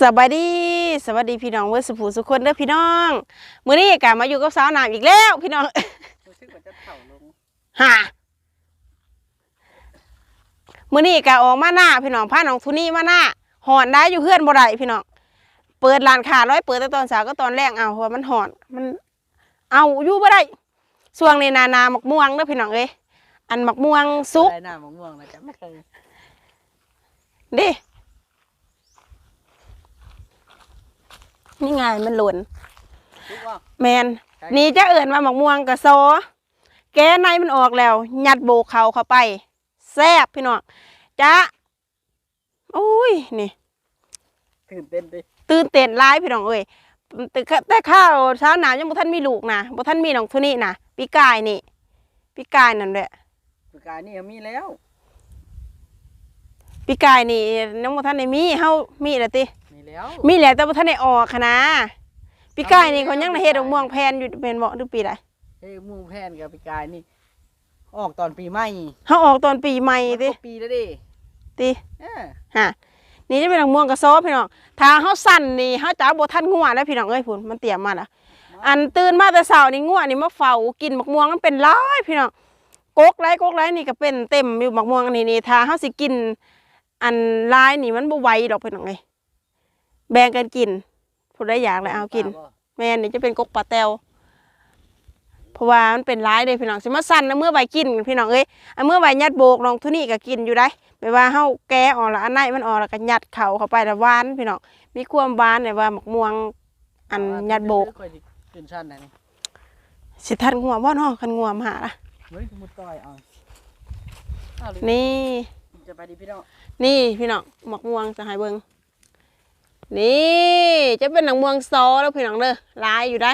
สวัสดีสวัสดีพี่น้องเมื่อสุภูสุคนเด้อพี่น้องมื้อนี้กลับมาอยู่กับสาวน้ำอีกแล้ว พี่น้องรู้สึกว่าจะเข่าลงฮะมื้อนี้ก็ออกมาหน้าพี่น้องพาน้องทุนี่มาหน้าหอนได้อยู่เฮือนบ่ได้พี่น้องเปิดร้านค้าร้อยเปิดแต่ตอนเช้าก็ตอนแรกเอาเพราะว่ามันหอนมัน เอาอยู่บ่ได้ช่วงนี้นานาหมักม่วงเด้อพี่น้องเอ้ยอันหมักม่วงสุกได้หน้ามะม่วงนะจ๊ะไม่เคยเดิ นี่ไงมันหล่นรู้ว่าแมนนี่จะเอิ่นมาหมักม่วงกับโซแกในมันออกแล้ว ยัดโบกเขาเข้าไปแซบพี่น้องจ้าโอ้ยนี่ ตื่นเต้นดิตื่นเต้นร้ายพี่น้องเอ้ยแต่ข้าแต่ข้าวเช้าหนาวยังบ่ท่านมีลูกนะบ่ท่านมีน้องทุนี่นะปีกายนี่ปีกายนั่นแหละสุกายนี่มีแล้วปีกายนี่น้องบ่ท่านได้มีเฮามีแล้วติมี แล้วมีแล้วแต่บ่ท่านได้ออกค่ะนะปีกายนี่เขายังได้เฮ็ดดอกม่วงแพนอยู่เป็นบ่หรือปีใดเฮ้ยหมูแพนกับปีกายนี่ ออกตอนปีใหม่เฮาออกตอนปีใหม่มันติก็ปีแล้วดิติเออฮะนี่จะเป็นดอกม่วงกระซอบพี่น้องถ้าเฮาสั่นนี่เฮาจะเอาบ่ทันงัวแล้วพี่น้องเอ้ยพุ่นมันเตรียมมาละอันตื่นมาแต่เช้านี่งัวนี่มาเฝ้ากินมักม่วงมันเป็นหลายพี่น้องกกไรกกไรนี่ก็เป็นเต็มอยู่มักม่วงอันนี้นี่ถ้าเฮาสิกิน อันหลายนี่มันบ่ไหวดอกพี่น้องเอ้ย แบ่งกันกินผู้ใดอยากเลยเอากิน แม่นนี่จะเป็นกกปลาแตวเพราะว่ามันเป็นร้ายเลยพี่น้องสิมาสั่นนะเมื่อใบกินพี่น้องเอ้ยอันเมื่อใบยัดโบกน้องทุนี่ก็กินอยู่ได้ไม่ว่าเฮาแกะออกแล้วอันไหนมันออกแล้วก็ยัดเข่าเข้าไปแล้วหวานพี่น้องมีความหวานเนี่ยว่าหมกม่วงอันยัดโบกค่อยสิขึ้นชั้นนะนี่สิทันงัวบ่เนาะคันงัวมาหาละเฮ้ยมุดต่อยเอาเอาเลยนี่จะไปดิพี่น้องนี่พี่น้องหมกม่วงจะให้เบิ่ง นี่จะเป็นหนังม่วงซอแล้วพี่น้องเด้อลายอยู่ได้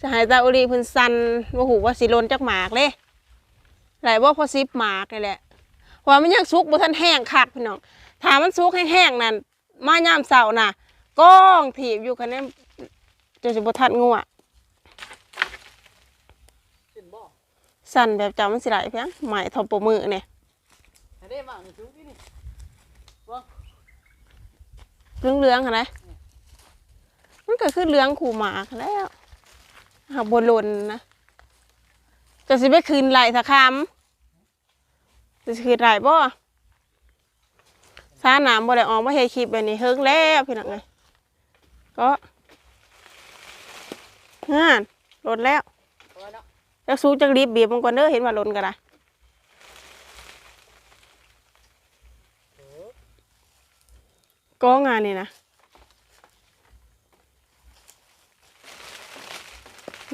สหายตาอุรีเพิ่นสันว่าหูว่าสิโลนจักหมากเลยหลายว่าพอซิบหมากนี่แหละเพราะว่ามันยังสุกบ่ทันแห้งคักพี่น้องถ้ามันสุกแห้งๆนั่นมายามเช้าน่ะก้องถีบอยู่คันนี้จะสิบ่ทันงัวขึ้นบ่สั่นแบบจำมันสิไหลเพียงไหมทอมปมือเนี่ย ให้ได้บ้างนี่จุ๊บนี่นี่ เหลืองๆค่ะนะมันก็คือเหลืองขู่หมากแล้วหาบนลนนะจะสิไปคืนไหลสะคำจะสิคืนไหลบ่ซาหนามบ่ได้ออกมาเฮดคลิปแบบนี้เฮิงแล้วพี่น้องเลยก็งานลดแล้วเอาไว้เนาะจักสู้จักรีบบีบมันก่อนเด้อเห็นว่าลนกันละ ก็งานนี่นะ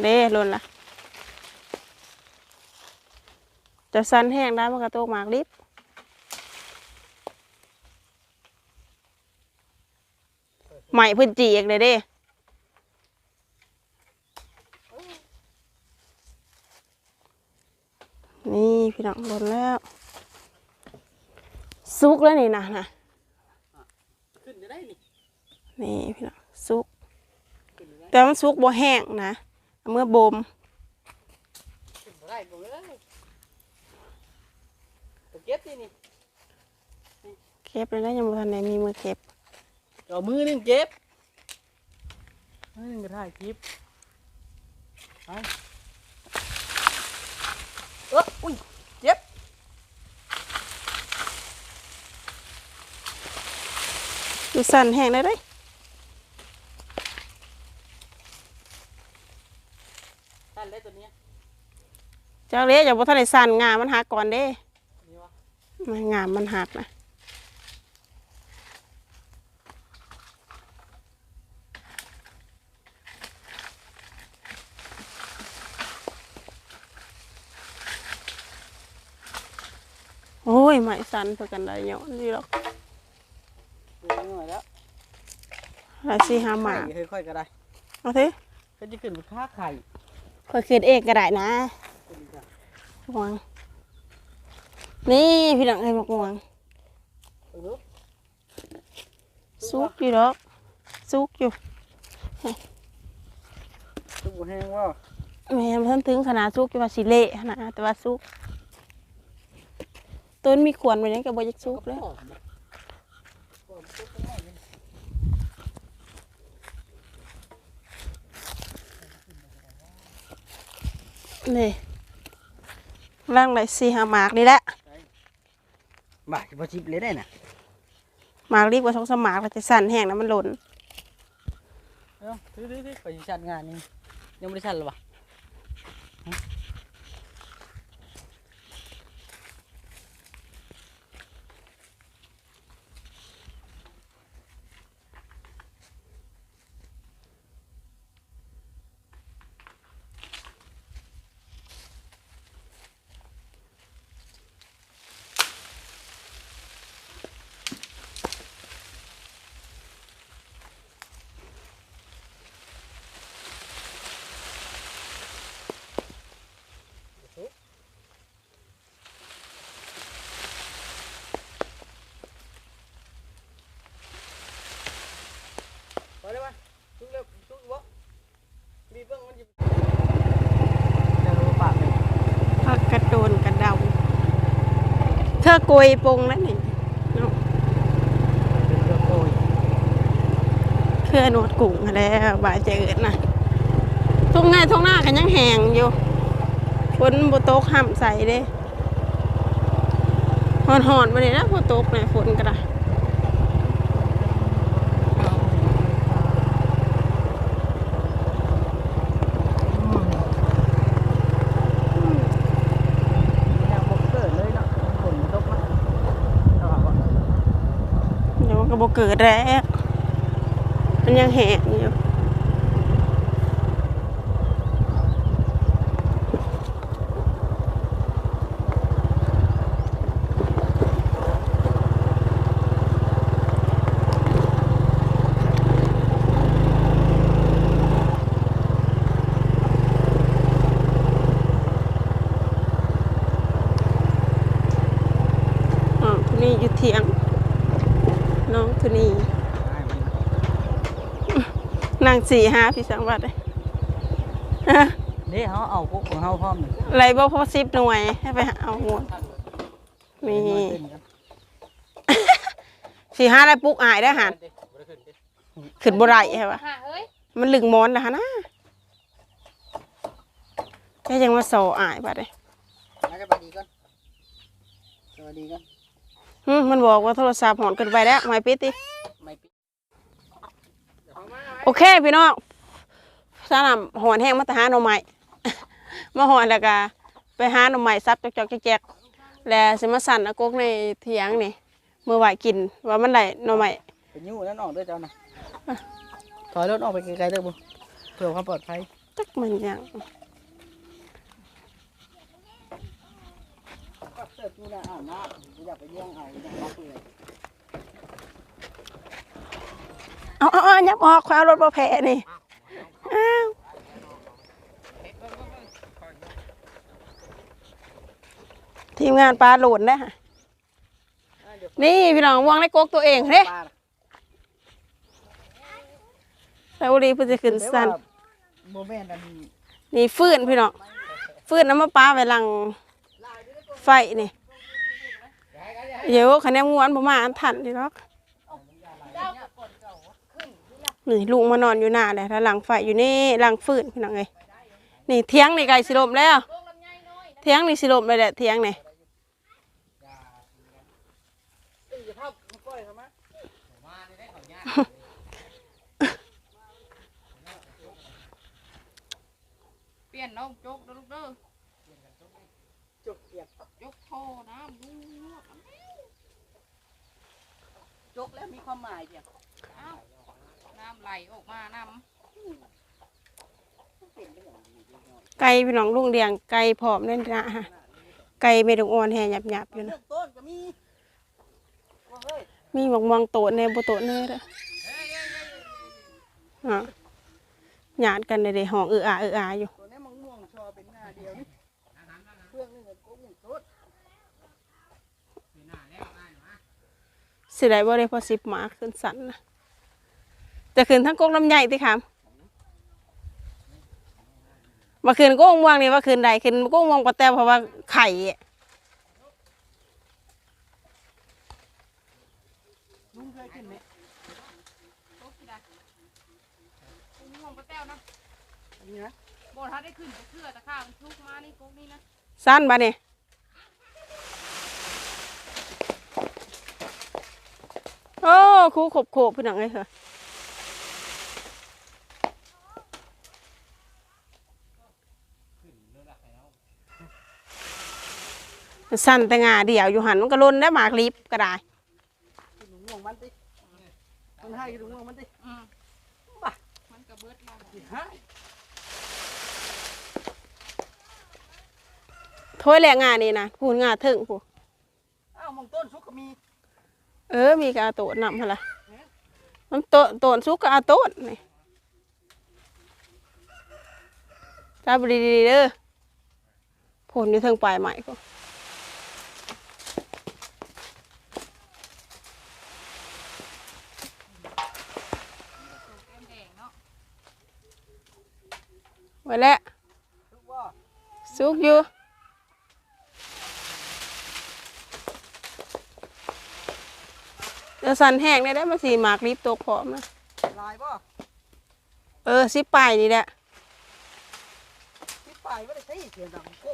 เด้ลนละจะสั้นแห้งได้มันกระโตกหมากรีบใหม่พื้นจีอีกเลยเด้นี่พี่น้องลนแล้ว ซุกแล้วนี่นะนะ นี่พี่น้องซุกขึ้นจะได้แต่มันซุกบ่แห้งนะเอามื่อบ่มขึ้นจะได้บ่เอ้ยไปเก็บที่นี่เก็บเลยนะยังบ่ทันได้มีมือเก็บเอามือหนึงเก็บมือหนึงก็ถ่ายคลิปไปเอออุ้ยเจ็บดูสั่นแห้งได้เลยท่านเล็กตัวเนี้ย เจ้าเละอย่าบ่ทันได้สั่นงามันหักก่อนเด้นี่วะมันงามมันหักนะโอ้ยไม่สั่นเพื่อกันได้เนาะนี่หรอกเดี๋ยวหน่อยแล้วหาสิหาหมากไข่ค่อยๆก็ได้เอาสิก็จะขึ้นค่าไข่ค่อยคืนเองก็ได้นะ หวงนี่พี่หลังใอ้หมกหวงซุกอยู่แล้วซุกอยู่ซุกแห้งว่าแม่ท่านถึงขนาดซุกอยู่ว่าสิเละนะแต่ว่าซุกต้นมีขวนไหมือนกันกับบอยักซุกแล้วเนี่ยะหอมซุกก็ได้นะนี่ร่างไหลสี่หาหมากนี่แหละบ่าบ่จิบเลยได้น่ะหมากรีบกว่าช่องสมหมากเราจะสั่นแห้งนะมันหล่นเอ้าถือๆๆไปสิชัดงานนี่ยังบ่ได้ชัดหรอวะ ไปเลยมาทุกเร็วทุกวะมีเบิ่งมันจิเดี๋ยวรู้ปากเลย พักกระโดนกระเดา รือโกยปงแล้วนี่เนาะเป็นเรื่องโอ้ยเครือโนดกุ้งแล้วบาดเจิดนะทุ่งหน้าทุ่งหน้ากันยังแหงอยู่ฝนบโต๊กห้ำใส่เด้หอนหอนๆมาเลยนะบโต๊กเนี่ยฝนกระด้อยากบอกเกิดเลยเนาะฝนมันตกเนาะเอาเอาเอา เดี๋ยวมันก็บ่ เกิดแล้วมันยังแหงอยู่ อ๋อทุนี่อยู่เถียง น้อง ทุนี่นางสี่ห้าพี่สังวัดเลยฮะเด้เขาเอาพวกของเขาพร้อมนี่ไรบ่พอสิบหน่วยให้ไปหาเอาหัวนี่เต้นกันสี่ห้าได้ปลุกอายได้หันขึ้นบ่ได้ใช่ปะหาเฮ้ยมันลึงมอนนะฮะนะแค่ยังมาโซอายบัดเลยมาสวัสดีก่อนสวัสดีก่อน หึมันบอกว่าโทรศัพท์หอนเกินไปแล้วไม่ปิดติไม่ปิดโอเคพี่น้องสนามหอนแห้งมาแต่หาหน่อไม้ มาหอนแล้วก็ไปหาหน่อไม้ซับจอกๆแจกๆแล้วสิมาสั่นอากกในเถียงนี่เมื่อไหวกินว่ามันได้หน่อไม้เป็นยูนั่นออกด้วยเจ้านะถอยรถออกไปไกลๆเด้อบุเพื่อความปลอดภัยจักมันหยัง ก็เสิร์ฟนี่นะอ่านน้ำอยากไปเยี่ยงเอาอยากมาเปื่อยเอาเอาเอายับออกควายเอารถมาแพ้นี่อ้าวทีมงานปลาโหลดนะฮะนี่พี่น้องวางในกกตัวเองเฮ้ปลาแล้วดีเพื่อจะขึ้นสันโมเมนต์อันนี่ฟืนพี่น้องฟืนน้ำมาปลาไว้หลัง ไฟนี่เดี๋ยวคะแนนงวนประมาณทันดีหรอกนี่ลุงมานอนอยู่หน้าเลยแล้วหลังไฟอยู่นี่หลังฟืนพี่น้องเอ้ยนี่เทียงนี่ไก่สิลมแล้วเทียงนี่สิลมเลยแหละเทียงนี่เปลี่ยนน้องโจกเด้อลูกเด้อ ยกยกโทน้ำดูจุกแล้วมีความหมายเดียวอ้าวน้ำไหลออกมาน้ไก่พี่น้องลุงเดียงไก่ผอมนั่นนะฮะไก่เมดงอ่อนแห่หยับๆอยู่นะ เริ่มต้นก็มีว่าเฮ้ยมีหมกมองโตะแน่บ่โตะแน่เด้ออะหยาดกันเลยเด้ห้องเอืออาเอืออาอยู่ตัวนี้มังม่วงชอเป็นหน้าเดียวนี่เครื่องนึงก็กุ้งสด สิได้บ่ได้พอสิบหมาขึ้นสันนะแต่ขึ้นทั้งกกลำใหญ่ติครับมาขึ้นกกม่วงนี่ว่าขึ้นใดขึ้นกกม่วงปะแต่เพราะว่าไข่อะลุงเคยกินไหมำโจกที่ใดกุ้งม่วงปลาแต้วนะนี่นะโบทัดได้ขึ้นจะเชื่อตะข้ามันชุกมานี่กกนี่นะสั้นบาเนี่ย โอ้ครูขบโขบพี่น้องเอ้ยเหรอสั้นแต่งาเดียวอยู่หันมันก็ล้นได้หมากลิบก็ได้กินหนูง่วงมันติมันให้กินหนูง่วงมันติอืมมันกระเบิดมาสิให้ถ้วยแหละงานี่นะพูนงาถึงพูอ้าวมองต้นสุกก็มี เออ มีกาโตดนำพละมันโตโตนสุกกาโตดนี่จับดีๆเด้อผลอยู่เทิงปลายใหม่ก็ไว้แล้วสุกอยู่ เดี๋ยวสันแห้งได้ได้มาสีหมากรีบตกพร้อมนะลายบ่เออสิปลายนี่แหละที่ป้ายไม่ได้ใช้เสียงดังโก้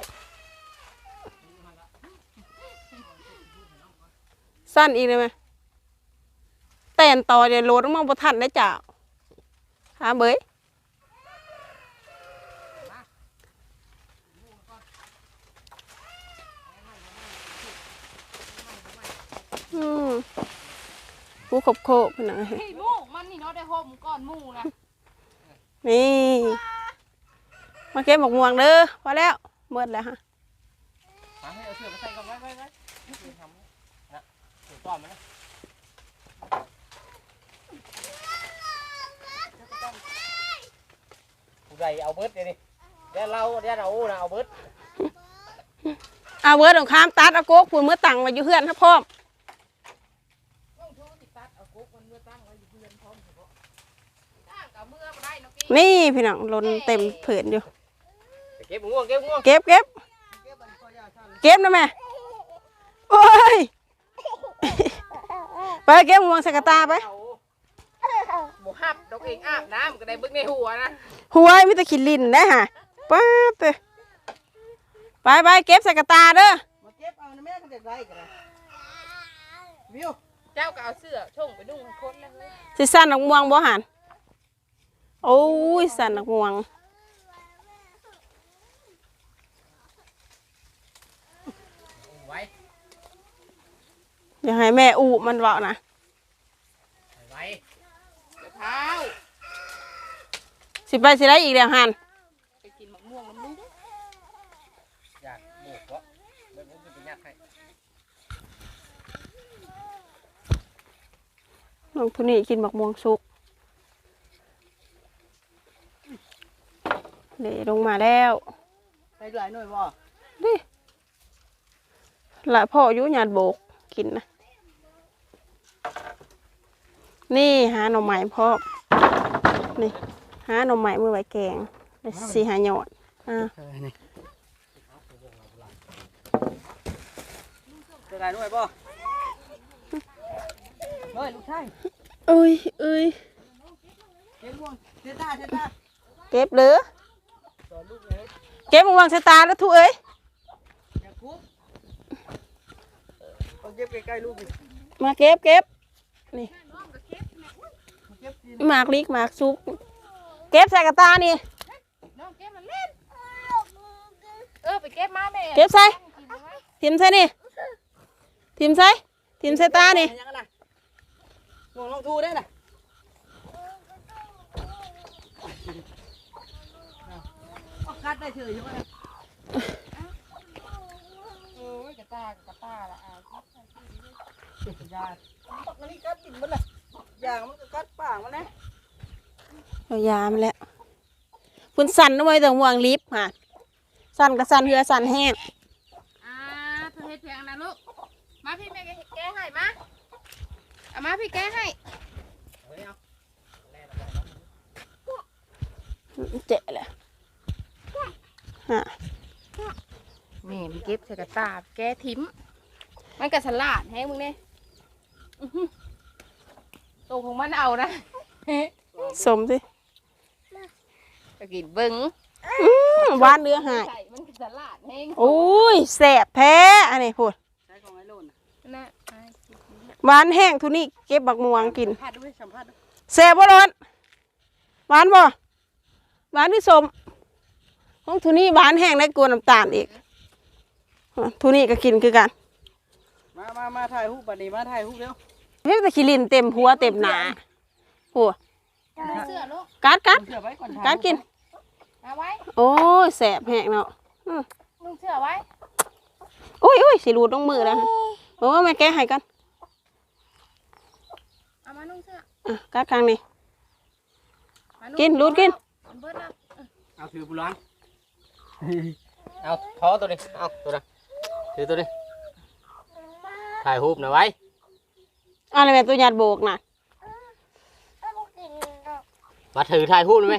สั้นอีกเลยไหมแต่นต่อเดี๋ยวโหลดออกมาบ่ทันได้จ้าหาเบยอืม ผู้ขบโคบพี่น้องเอ้ยพี่มูกมันนี่เนาะได้ห่มก้อนหมูนะนี่มาเก็บหมกม่วงเด้อพอแล้วเมื่อแล้วฮะหาให้เอาเสือมาใส่ก่อนไว้ไว้ไว้นี่ทำนะถือก้อนมันนะผู้ใดเอาเบิดเดี๋ยวนี้เดี๋ยวเราเดี๋ยวเรานะเอาเบิดเอาเวิร์ดของข้ามตัดเอาโกกพูนเมื่อตังไว้อยู่เฮือนถ้าพร้อมต้องโทรติดตัดเอากุ๊กมันเมื่อตั้งไว้อยู่เพื่อนพร้อมเถอะตั้งกับเมื่อบ่ได้เนาะกี้นี่พี่น้องล้นเต็มผืนอยู่ไปเก็บง่วงเก็บง่วงเก็บเก็บเก็บมันก็ยาชันเก็บนะแม่โอ้ยไปเก็บหมวงใสกระตาไปหมูหับดอกเองอาบน้ำก็ได้เบึกในหัวนะหัวมิตรขินลินนะฮะป้าดเตะไปไปเก็บใส่กระตาเด้อมาเก็บเอาในแม่ก็เด็กไรกันนะวิวเจ้าก็เอาเสื้อช่งไปนุ่งให้คนแล้วเฮ้ยสิสั่นหนักม่วงบ่หัน โอ้ยสั่นหนักม่วงไว้อย่าให้แม่อูมันเบานะไว้เดี๋ยวเท้าสิไปสิได้อีกแล้วหันไปกินมะม่วงน้ำลูกอยากโบกวะเดี๋ยวผมจะไปยัดให้น้องผู้นี้กินบักม่วงสุก เดลงมาแล้วใส่หลายหน่วยบ่ดิละพ่ออยู่หยาดโบกกินนะ นี่หาหน่อไม้พ่อนี่หาหน่อไม้มือไว้แกงได้สีหาหยอดอ่าใส่นี่ใส่หลายหน่วยบ่เฮ้ยลูกชายเอ้ยเอ้ยเก็บง่วงเสียตาเสียตาเก็บเหลือสอนลูก เลยเก็บมาวางใส่ตาแล้วทุเอ้ยอย่าคุกเอาเก็บใกล้ๆลูกดิมาเก็บเก็บมาเก็บกินหมากลิกหมากซุกเก็บใส่กระตานี่น้องเก็บมันเล่นเออไปเก็บมาแม่เก็บใส่กินเอาไว้ทิมใส่นี่ทิมใส่ทิมใส่ตานี่ยังไงล่ะง่วงลองทูได้น่ะเอา กัดได้เฉยใช่ไหมโอ้ยกระตากกระตาละอะครับยาปักอันนี้กัดกินมันเลยยางมันก็กัดปากมันนะเอายามนแล้วคุณสั่นเอาไว้ตรงวางลิฟต์ค่ะ สั่นกับสั่นเหือสั่นแห้งอ่าเธอเฮ็ดเพียงนะลูก มาพี่แม่แกะให้มาเอามาพี่แกะให้เจ๊ลยฮะ แม่มัน เก็บใส่กระตาแกะทิมมันก็สลัดให้มึงเนี่ยอื้อหือตัวของมันเอานะสมสิก็กินเบิ้งอืมหวานเรือหายใส่มันก็สลัดแห้งโอ้ยแสบแท้อันนี้พูดใช้ของไอ้โลนน่ะนะไอ้คิดนี่หวานแห้งทุนี่เก็บบักม่วงกินสัมภาษณ์ด้วยสัมภาษณ์ด้วยแสบบ่ร้อนหวานบ่หวานที่สมของทุนี่หวานแห้งได้กลัวน้ำตาลอีก อะทุนี่ก็กินคือกัน มามามาถ่ายรูปบัดนี้มาถ่ายรูปเร็วเฮ้ยแต่ขี้ลินเต็มหัวเต็มหนาหัวเอาเสื้อลูกกัดกัดเสื้อไว้ก่อนถ่ายกัดกิน เอาไว้ โอ้ยแสบแห้งเนาะนุ่งเสื้อไว้อุ้ยอุ้ยสิรูดลงมือแล้วฮะโอ้แม่แกะให้กันเอามานุ่งเสื้ออะกัดครั้งนี้มากินรูดกินมันเบิดแล้วเอาถือบุหรังเอาท้อตัวนี้เอาตัวนั้น ถือตัวนี้ถ่ายรูปหน่อยไว้อะไรแม่ตัวหยาดโบกน่ะมาถือถ่ายรูปหน่อยไหม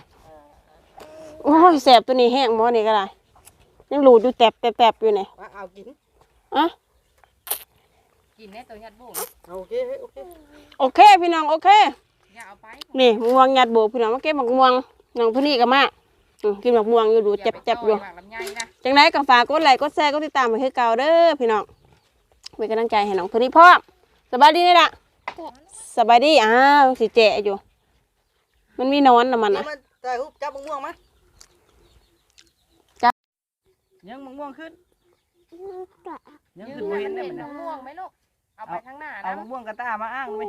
โอ้ยแสบตัวนี้แห้งหมอนี่ก็ได้ยังรูดอยู่แตบแตบแตบอยู่เนี่ยมาเอากิน อะกินในตัวยัดโบกเอาโอเคเฮ้ยโอเคโอเคพี่น้องโอเค อย่าเอาไป นี่มะม่วงหยาดโบกพี่น้องมาเก็บมะม่วงน้องผู้นี้ก็มา อืมกินมะม่วงอยู่ดูเจ็บเจ็บอยู่หมากลำไยนะจังไดก็ฝากกดไลค์กดแชร์กดติดตามไปคือเก่าเด้อพี่น้องเป็นกำลังใจให้น้องผู้นี้พร้อมสบายดีนี่ล่ะสบายดีอ้าวสิเจ๊อยู่ มันมีนอนนะมันเอาอะมาถ่ายรูปจับมะม่วงมาจับ ยังมะม่วงขึ้นยังยืขึ้นนบ่ให้เห็มันนได้เห็มันนน้นะองม่วงไหมลูก เอาไปข้างหน้าเอานะมะม่วงกระตามาอ้างได้ไหม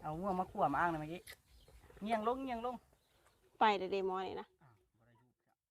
เอามะม่วงมาขั่วมาอ้างได้เมื่อกี้เงียงลงเงียงลง ไปเดเดมอนี่นะ